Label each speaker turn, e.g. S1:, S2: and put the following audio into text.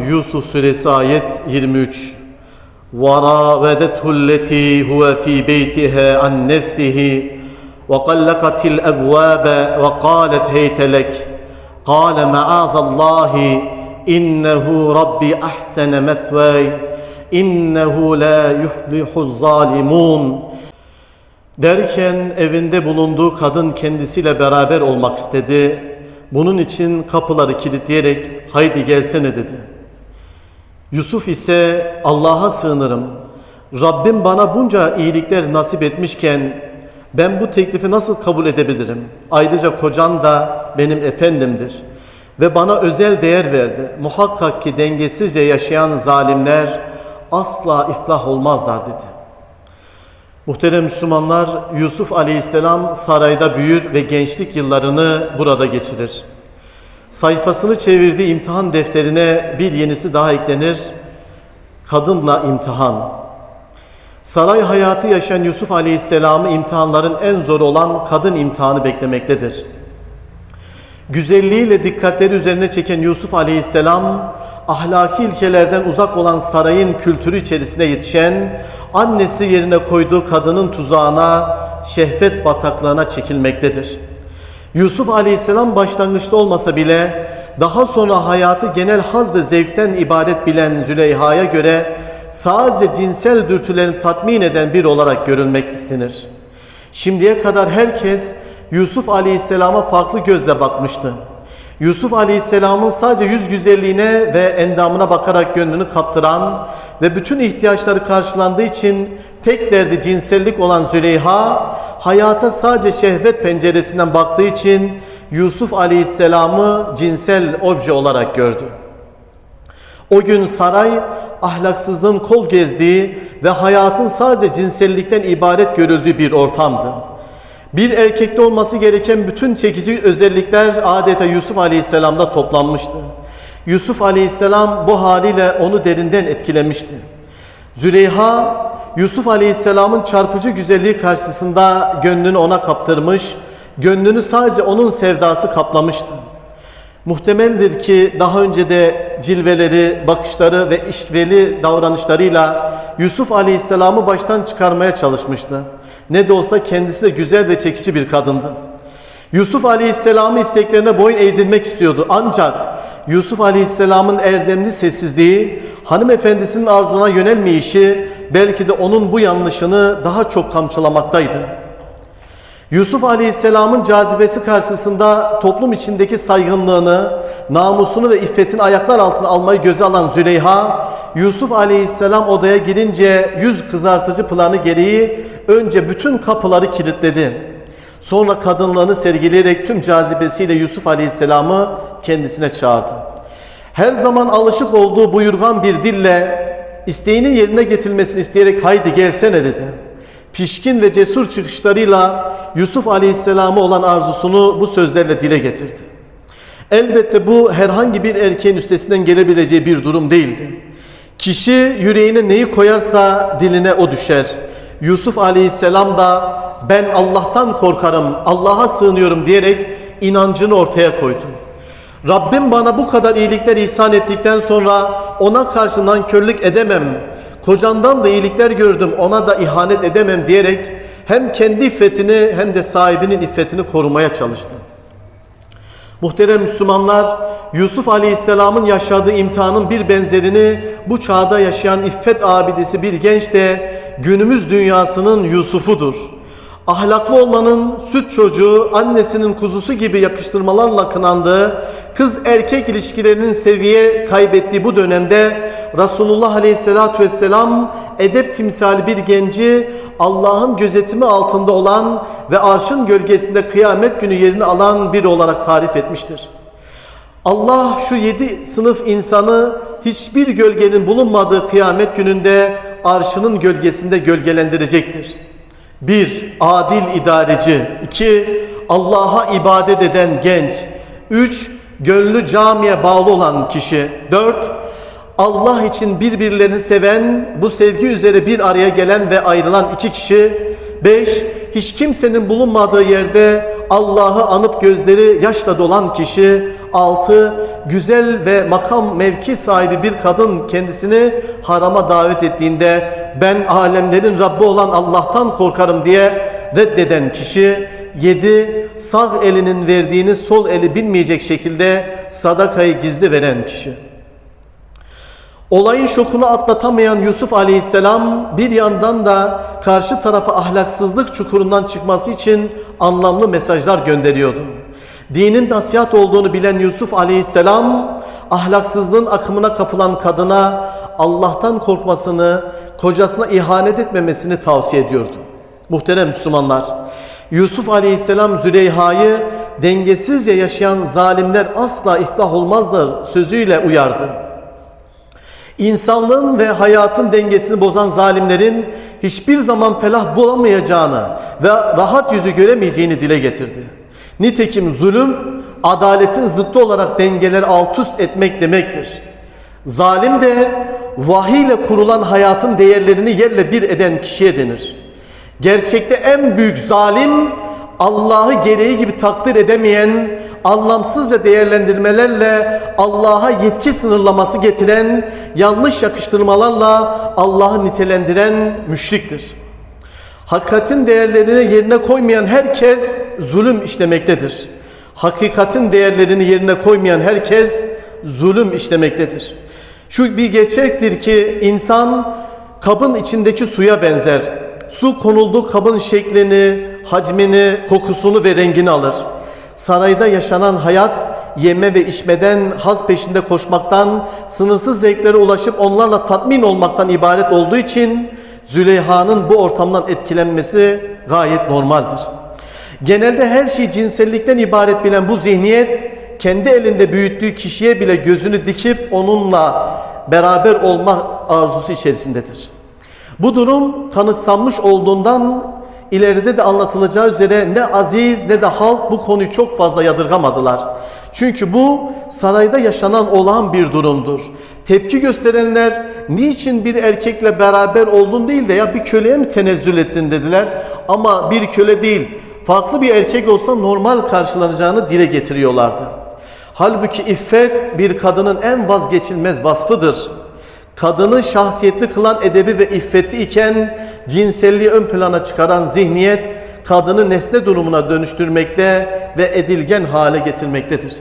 S1: Yusuf suresi ayet 23 وراودته التي هو في بيتها عن نفسه وقلقت الأبواب وقالت هيت لك قال معاذ الله إنه ربي أحسن مثواي إنه لا يفلح الظالمون Derken evinde bulunduğu kadın kendisiyle beraber olmak istedi. Bunun için kapıları kilitleyerek haydi gelsene dedi. Yusuf ise Allah'a sığınırım. Rabbim bana bunca iyilikler nasip etmişken ben bu teklifi nasıl kabul edebilirim? Ayrıca kocan da benim efendimdir ve bana özel değer verdi. Muhakkak ki dengesizce yaşayan zalimler asla iflah olmazlar dedi. Muhterem Müslümanlar, Yusuf Aleyhisselam sarayda büyür ve gençlik yıllarını burada geçirir. Sayfasını çevirdiği imtihan defterine bir yenisi daha eklenir. Kadınla imtihan. Saray hayatı yaşayan Yusuf Aleyhisselam'ı imtihanların en zoru olan kadın imtihanı beklemektedir. Güzelliğiyle dikkatleri üzerine çeken Yusuf Aleyhisselam, ahlaki ilkelerden uzak olan sarayın kültürü içerisinde yetişen, annesi yerine koyduğu kadının tuzağına, şehvet bataklığına çekilmektedir. Yusuf Aleyhisselam başlangıçta olmasa bile, daha sonra hayatı genel haz ve zevkten ibaret bilen Züleyha'ya göre, sadece cinsel dürtülerini tatmin eden bir olarak görülmek istenir. Şimdiye kadar herkes Yusuf Aleyhisselam'a farklı gözle bakmıştı. Yusuf Aleyhisselam'ın sadece yüz güzelliğine ve endamına bakarak gönlünü kaptıran ve bütün ihtiyaçları karşılandığı için tek derdi cinsellik olan Züleyha, hayata sadece şehvet penceresinden baktığı için Yusuf Aleyhisselam'ı cinsel obje olarak gördü. O gün saray ahlaksızlığın kol gezdiği ve hayatın sadece cinsellikten ibaret görüldüğü bir ortamdı. Bir erkekte olması gereken bütün çekici özellikler adeta Yusuf Aleyhisselam'da toplanmıştı. Yusuf Aleyhisselam bu haliyle onu derinden etkilemişti. Züleyha, Yusuf Aleyhisselam'ın çarpıcı güzelliği karşısında gönlünü ona kaptırmış, gönlünü sadece onun sevdası kaplamıştı. Muhtemeldir ki daha önce de cilveleri, bakışları ve işveli davranışlarıyla Yusuf Aleyhisselam'ı baştan çıkarmaya çalışmıştı. Ne de olsa kendisi de güzel ve çekici bir kadındı. Yusuf Aleyhisselam'ı isteklerine boyun eğdirmek istiyordu. Ancak Yusuf Aleyhisselam'ın erdemli sessizliği, hanımefendisinin arzuna yönelmeyişi belki de onun bu yanlışını daha çok kamçılamaktaydı. Yusuf Aleyhisselam'ın cazibesi karşısında toplum içindeki saygınlığını, namusunu ve iffetini ayaklar altına almayı göze alan Züleyha, Yusuf Aleyhisselam odaya girince yüz kızartıcı planı gereği önce bütün kapıları kilitledi. Sonra kadınlığını sergileyerek tüm cazibesiyle Yusuf Aleyhisselam'ı kendisine çağırdı. Her zaman alışık olduğu buyurgan bir dille isteğinin yerine getirilmesini isteyerek haydi gelsene dedi pişkin ve cesur çıkışlarıyla Yusuf Aleyhisselam'a olan arzusunu bu sözlerle dile getirdi. Elbette bu herhangi bir erkeğin üstesinden gelebileceği bir durum değildi. Kişi yüreğine neyi koyarsa diline o düşer. Yusuf Aleyhisselam da ben Allah'tan korkarım, Allah'a sığınıyorum diyerek inancını ortaya koydu. Rabbim bana bu kadar iyilikler ihsan ettikten sonra ona karşı nankörlük edemem. Kocandan da iyilikler gördüm ona da ihanet edemem diyerek hem kendi iffetini hem de sahibinin iffetini korumaya çalıştı. Muhterem Müslümanlar, Yusuf Aleyhisselam'ın yaşadığı imtihanın bir benzerini bu çağda yaşayan iffet abidesi bir genç de günümüz dünyasının Yusuf'udur. Ahlaklı olmanın süt çocuğu, annesinin kuzusu gibi yakıştırmalarla kınandığı, kız erkek ilişkilerinin seviye kaybettiği bu dönemde Resulullah Aleyhisselatü Vesselam edep timsali bir genci Allah'ın gözetimi altında olan ve arşın gölgesinde kıyamet günü yerini alan biri olarak tarif etmiştir. Allah şu yedi sınıf insanı hiçbir gölgenin bulunmadığı kıyamet gününde arşının gölgesinde gölgelendirecektir. 1. Adil idareci 2. Allah'a ibadet eden genç 3. Gönlü camiye bağlı olan kişi 4. Allah için birbirlerini seven, bu sevgi üzere bir araya gelen ve ayrılan iki kişi 5. Hiç kimsenin bulunmadığı yerde Allah'ı anıp gözleri yaşla dolan kişi. 6. Güzel ve makam mevki sahibi bir kadın kendisini harama davet ettiğinde ben alemlerin Rabbi olan Allah'tan korkarım diye reddeden kişi. 7. Sağ elinin verdiğini sol eli bilmeyecek şekilde sadakayı gizli veren kişi. Olayın şokunu atlatamayan Yusuf Aleyhisselam bir yandan da karşı tarafa ahlaksızlık çukurundan çıkması için anlamlı mesajlar gönderiyordu. Dinin nasihat olduğunu bilen Yusuf Aleyhisselam ahlaksızlığın akımına kapılan kadına Allah'tan korkmasını, kocasına ihanet etmemesini tavsiye ediyordu. Muhterem Müslümanlar, Yusuf Aleyhisselam Züleyha'yı dengesizce yaşayan zalimler asla iflah olmazlar sözüyle uyardı. İnsanlığın ve hayatın dengesini bozan zalimlerin hiçbir zaman felah bulamayacağını ve rahat yüzü göremeyeceğini dile getirdi. Nitekim zulüm adaletin zıttı olarak dengeleri alt üst etmek demektir. Zalim de vahiy ile kurulan hayatın değerlerini yerle bir eden kişiye denir. Gerçekte en büyük zalim Allah'ı gereği gibi takdir edemeyen, anlamsızca değerlendirmelerle Allah'a yetki sınırlaması getiren, yanlış yakıştırmalarla Allah'ı nitelendiren müşriktir. Hakikatin değerlerini yerine koymayan herkes zulüm işlemektedir. Hakikatin değerlerini yerine koymayan herkes zulüm işlemektedir. Şu bir gerçektir ki insan kabın içindeki suya benzer. Su konulduğu kabın şeklini, hacmini, kokusunu ve rengini alır. Sarayda yaşanan hayat yeme ve içmeden, haz peşinde koşmaktan, sınırsız zevklere ulaşıp onlarla tatmin olmaktan ibaret olduğu için Züleyha'nın bu ortamdan etkilenmesi gayet normaldir. Genelde her şey cinsellikten ibaret bilen bu zihniyet kendi elinde büyüttüğü kişiye bile gözünü dikip onunla beraber olma arzusu içerisindedir. Bu durum kanıksanmış olduğundan ileride de anlatılacağı üzere ne aziz ne de halk bu konuyu çok fazla yadırgamadılar. Çünkü bu sarayda yaşanan olağan bir durumdur. Tepki gösterenler niçin bir erkekle beraber oldun değil de ya bir köleye mi tenezzül ettin dediler. Ama bir köle değil farklı bir erkek olsa normal karşılanacağını dile getiriyorlardı. Halbuki iffet bir kadının en vazgeçilmez vasfıdır kadını şahsiyetli kılan edebi ve iffeti iken cinselliği ön plana çıkaran zihniyet kadını nesne durumuna dönüştürmekte ve edilgen hale getirmektedir.